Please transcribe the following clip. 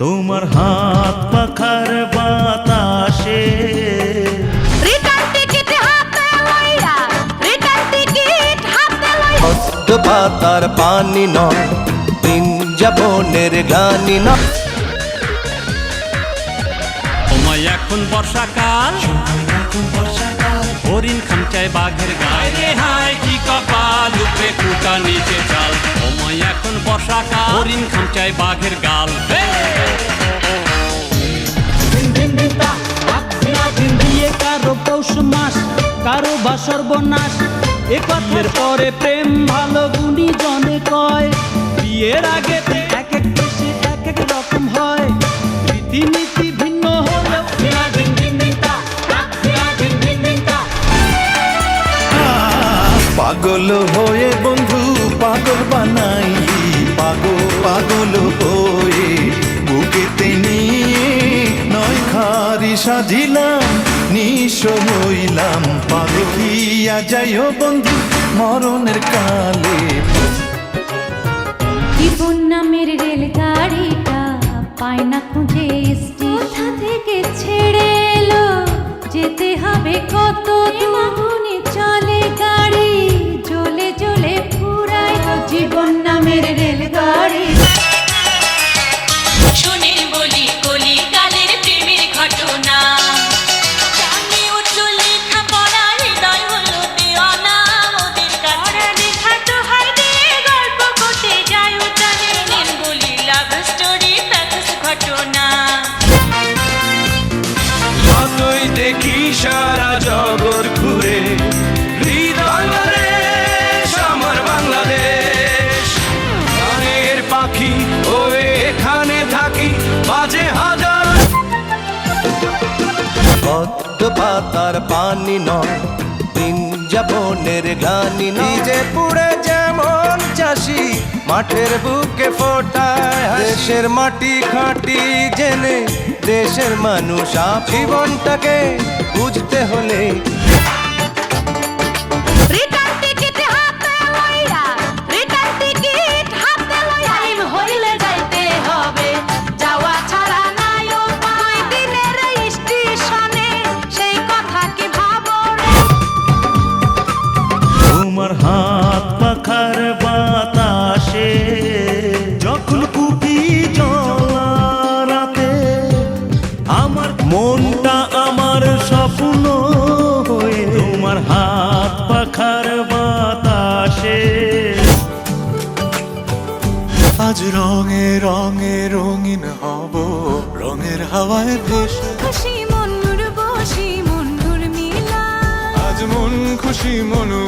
তোমার হাত পাখার বাতাসে। পাতার পানি নয় বৃঞ্জাবনের গানি নয়। সময় এখন বর্ষাকাল হরিণ খামচায় বাঘের গায়ে। রে হায় কি কপাল উপরে কুটা নিচে চাল। সময় এখন বর্ষাকাল হরিণ খামচায় বাঘের গাল। কারও বা সর্বনাশ। এ কথার পরে প্রেম ভালো গুণী জনে কয়। বিয়ের আগে এক এক দেশে এক এক রকম হয়। রীতিনীতি ভিন্ন হলেও পাগল হয়ে বন্ধু পাগল বানাই, পাগল পাগল হয়ে বুকেতে নিয়ে নয় খারি সাজিলাম। নিঃস হইলাম যাই যাইও বন্ধু, মরণের কালে। জীবন নামের রেলগাড়িটা পায় না খুঁজে কোথা থেকে ছেড়ে এলো? যেতে হবে কত সারা জগৎ ঘুরে বাংলাদেশ আমার বাংলাদেশ। গানের পাখি, ও এখানে থাকি, বাজে হাজার পদ্ম পাতার পানি নয় বৃঞ্জাবনের গানি নিজে পুড়ে যেমন চাষি মাঠের বুকে ফোটায় দেশের মাটি খাটি জেনে দেশের মানুষ জীবনটাকে বুঝতে হলে তোমার হাত পাখার বাতাসে যখন কুপি জ্বলা রাতে আমার মনটা আমার স্বপ্ন হয়ে তোমার হাত পাখার বাতাসে। আজ রঙে রঙে রঙিন হব রঙের হাওয়ায় ভেসে। খুশি মনুর বসি মনুর মিলা আজ মন খুশি মনুর